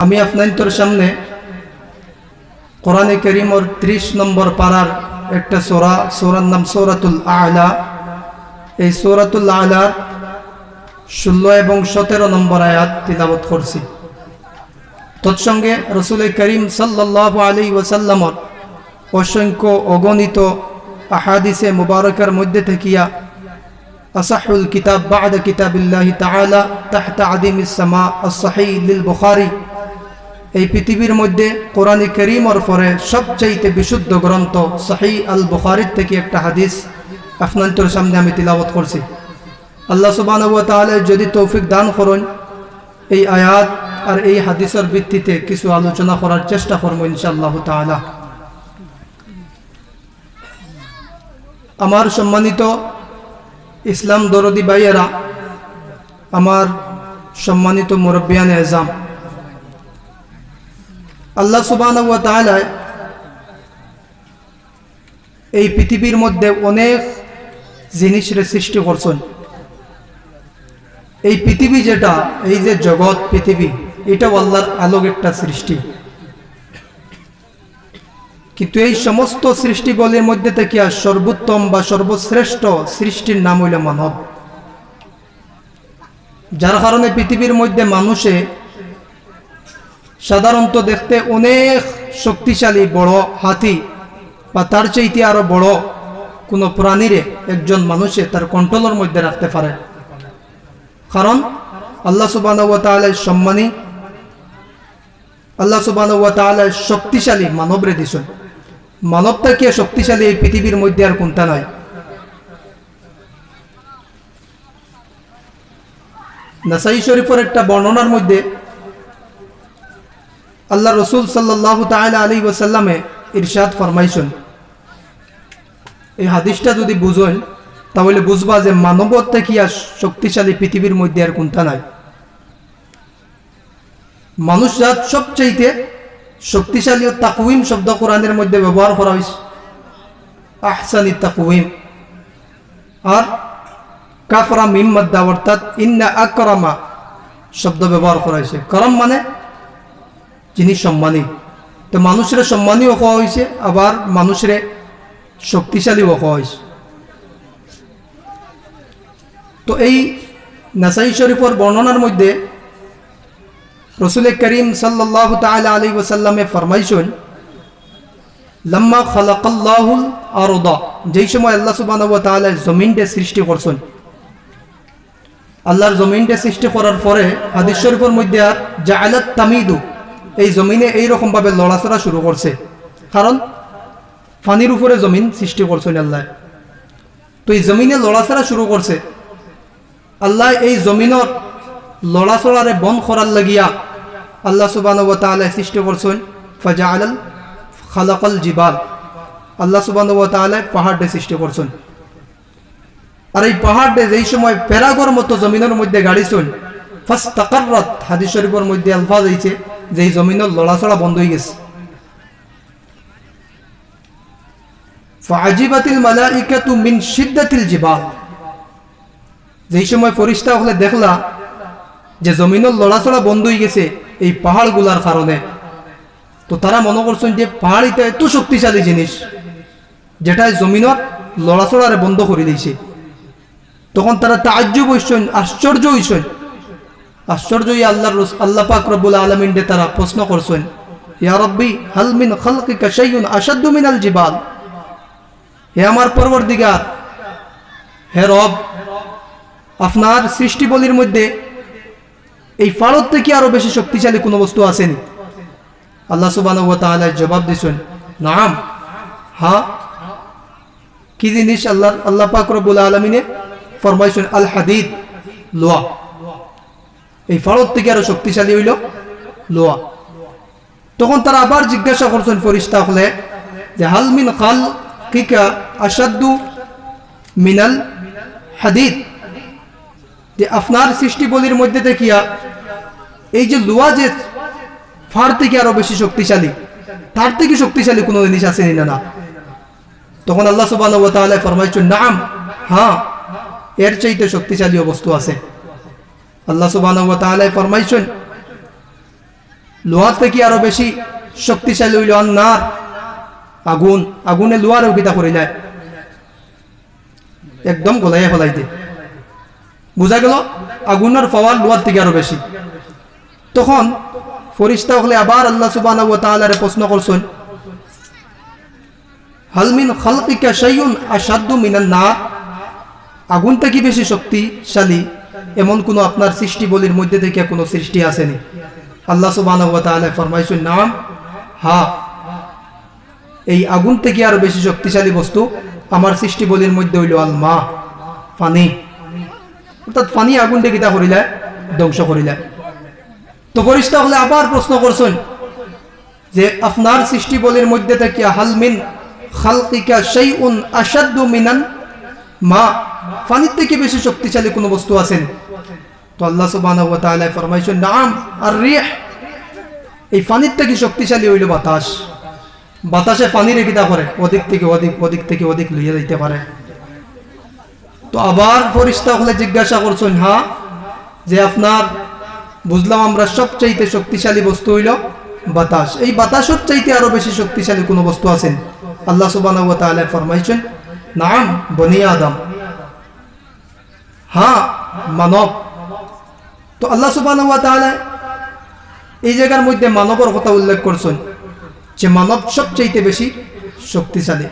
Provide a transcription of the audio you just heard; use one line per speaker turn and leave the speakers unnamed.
আমি আপনার সামনে কোরআনে করিমর ত্রিশ নম্বর পাড়ার একটা সোরা, সোরার নাম সৌরাতুল আলা। এই সৌরাতুল আলার ষোলো এবং সতেরো নম্বর আয়াত তিলাবত করছি। তৎসঙ্গে রসুল করিম সাল্লাহ আলী ওসাল্লামর অসংখ্য অগণিত আহাদিসে মুবারকের মধ্যে থাকিয়া আসাহুল কিতাব বাদ কিতাবিল্লাহি তাহতা আদিম ইসলামা আসাহি লিল বুখারি এই পৃথিবীর মধ্যে কোরআন করিমর পরে সবচাইতে বিশুদ্ধ গ্রন্থ সাহি আল বুখারির থেকে একটা হাদিস। আপনান্তর সামনে আমি তিলাবত করছি। আল্লাহ সুবান তাহলে যদি তৌফিক দান করুন, এই আয়াত আর এই হাদিসের ভিত্তিতে কিছু আলোচনা করার চেষ্টা করব ইনশাআল্লাহ তাআলা। আমার সম্মানিত ইসলাম দরদি ভাইয়েরা, আমার সম্মানিত মুরব্বিয়ান এজাম আল্লাহ সুবান এই পৃথিবীর মধ্যে অনেক জিনিসের সৃষ্টি করছেন। এই পৃথিবী যেটা, এই যে জগৎ পৃথিবী, এটাও আল্লাহর আলোক একটা সৃষ্টি। কিন্তু এই সমস্ত সৃষ্টি বলের মধ্যে থেকে আর সর্বোত্তম বা সর্বশ্রেষ্ঠ সৃষ্টির নাম হইল মানব। যার কারণে পৃথিবীর মধ্যে মানুষে সাধারণত দেখতে অনেক শক্তিশালী বড় হাতি, বা তার চাইতে আরও বড় কোনো প্রাণীরে একজন মানুষে তার কন্ট্রোলের মধ্যে রাখতে পারে। কারণ আল্লাহ সুবাহ সম্মানী, আল্লাহ সুবাহ শক্তিশালী মানবরে দিছেন মানবটা কি শক্তিশালী এই পৃথিবীর মধ্যে আর কোনটা নয় নাসাই শরীফের একটা বর্ণনার মধ্যে আল্লাহ রসুল সাল্লাহ তালা আলী ওসাল্লামে ইরশাদ ফরমাইছেন। এই হাদিসটা যদি বুঝেন, তাহলে বুঝবা যে মানবতা কি আর শক্তিশালী পৃথিবীর মধ্যে আর কোনটা নাই। মানুষ জাত সবচাইতে শক্তিশালী ও তাকুইম শব্দ কোরআনের মধ্যে ব্যবহার করা হয়েছে আহসানি তাকুইম আর কাফরা মিম অর্থাৎ ইন্না আকরামা শব্দ ব্যবহার করা হয়েছে করম মানে যিনি সম্মানী। তো মানুষের সম্মানীও হওয়া হয়েছে আবার মানুষের শক্তিশালীও হওয়া হয়েছে তো এই নাসাই শরীফর বর্ণনার মধ্যে রসুল করিম সাল্লাহ তালা আলী ওসাল্লামে ফরমাইছেন লম্মা খালাকাল্লাহুল আরদা যেই সময় আল্লাহ সুবাহ জমিনটা সৃষ্টি করছেন আল্লাহর জমিনটা সৃষ্টি করার পরে হাদিস শরীফের মধ্যে আর জাআলাত তামিদু এই জমিনে এইরকম ভাবে লড়াচড়া শুরু করছে। কারণ ফানির উপরে জমিন সৃষ্টি করছেন আল্লাহ। তো এই জমিনে লড়াচড়া শুরু করছে। আল্লাহ এই জমিনের লড়াচড়ারে বন করার লাগিয়া আল্লাহ তালা সৃষ্টি করছেন ফাজা আলাল খালাকাল জিবাল। আল্লাহ তালা পাহাড়ে সৃষ্টি করছেন। আর এই পাহাড়ে যেই সময় প্যারাগর মতো জমিনের মধ্যে গাড়িছেন ফার্স্ট তাকারত হাদিস শরীফের মধ্যে আলফাজ হয়েছে যে জমিনের লড়াচড়া বন্ধ হয়ে গেছে। ফাজিবাতিল মালাইকাতু মিন শিদ্দাতিল জিবাল। যেই সময় ফরিস্তা হলে দেখলা যে জমিনের লড়াচড়া বন্ধ হয়ে গেছে এই পাহাড়গুলার কারণে। তো তারা মনে করছেন যে পাহাড় এটা এত শক্তিশালী জিনিস, যেটা জমিনত লড়াচড়ারে বন্ধ করে দিয়েছে। তখন তারা তাজ্য হইছেন, আশ্চর্য হইছেন। আশ্চর্য আল্লাহ আল্লাহ পাক রব্বুল আলমিনডে তারা প্রশ্ন করছেন, ইয়া রব্বি হালমিন খালকিকা শাইউন আসাদ্দু মিনাল জিবাল? হে আমার পরবর্তীগার হে রব, আপনার সৃষ্টি বলির মধ্যে এই ফাড়ত থেকে আরও বেশি শক্তিশালী কোনো বস্তু আসেনি আল্লাহ সুবান জবাব দিছেন নাম। হা? কি জিনিস আল্লাহ আল্লাহ পাক রব্বুল আলমিনে ফরমাইছেন? আল হাদিদ লোয়া। এই ফাড়ত থেকে আরও শক্তিশালী হইল লোয়া। তখন তারা আবার জিজ্ঞাসা করছেন ফরিস্তা হলে যে হালমিন খাল কিকা আসাদু মিনাল হাদিদ? যে, আপনার সৃষ্টি বলির মধ্যে দেখিয়া এই যে লোয়া যে ফার থেকে আরও বেশি শক্তিশালী, তার থেকে শক্তিশালী কোনো জিনিস আসেনি না না? তখন আল্লাহ সুবাহ ফরমাইছেন, নাম হ্যাঁ এর চাইতে শক্তিশালী বস্তু আছে। আল্লাহ সুবাহ ফরমাইছেন, লোহার থেকে আরও বেশি শক্তিশালী হইল আন্নার। আগুন, আগুনে লোহারও কিতা করে যায়। একদম গলাইয়া ফেলাই দে। বোঝা গেল? আগুনের পাওয়ার লোহার থেকে আরও বেশি। তখন ফরিস্তা হলে আবার আল্লাহ সুবাহ প্রশ্ন করছেন হালমিন খালকিকা শাইউন আসাদ্দু মিনান না আগুনটা কি বেশি শক্তিশালী? এমন কোনো আপনার সৃষ্টি বলির মধ্যে থেকে কোনো সৃষ্টি আসেনি। আল্লাহ সুবাহ ফরমাইছেন, নাম, হা, এই আগুন থেকে আরও বেশি শক্তিশালী বস্তু আমার সৃষ্টি বলির মধ্যে হইল আল মা পানি অর্থাৎ পানি আগুনটা কিতা করিলে? ধ্বংস করিলে। তো ফরিস্তা হলে আবার প্রশ্ন করছেন যে, আপনার সৃষ্টি বলির মধ্যে থেকে হালমিন খালকিকা শাইউন আসাদ্দু মিনান মা পানির থেকে বেশি শক্তিশালী কোনো বস্তু আছেন? তো আল্লাহ তাআলা ফরমাইছেন, নাম আর রিহ। এই পানির থেকে শক্তিশালী হইল বাতাস। বাতাসে পানি রেখে করে, অধিক থেকে অধিক অধিক থেকে অধিক লইয়া যাইতে পারে। তো আবার ফরিস্তা হলে জিজ্ঞাসা করছেন হ্যাঁ যে আপনার, বুঝলাম আমরা সবচাইতে শক্তিশালী বস্তু হইল বাতাস। এই বাতাসের চাইতে আরও বেশি শক্তিশালী কোনো বস্তু আছেন? আল্লাহ তাআলা ফরমাইছেন নাম বনি আদম হ্যাঁ মানব তো আল্লাহ সুবান এই জায়গার মধ্যে মানবর কথা উল্লেখ করছেন যে মানব সবচাইতে বেশি শক্তিশালী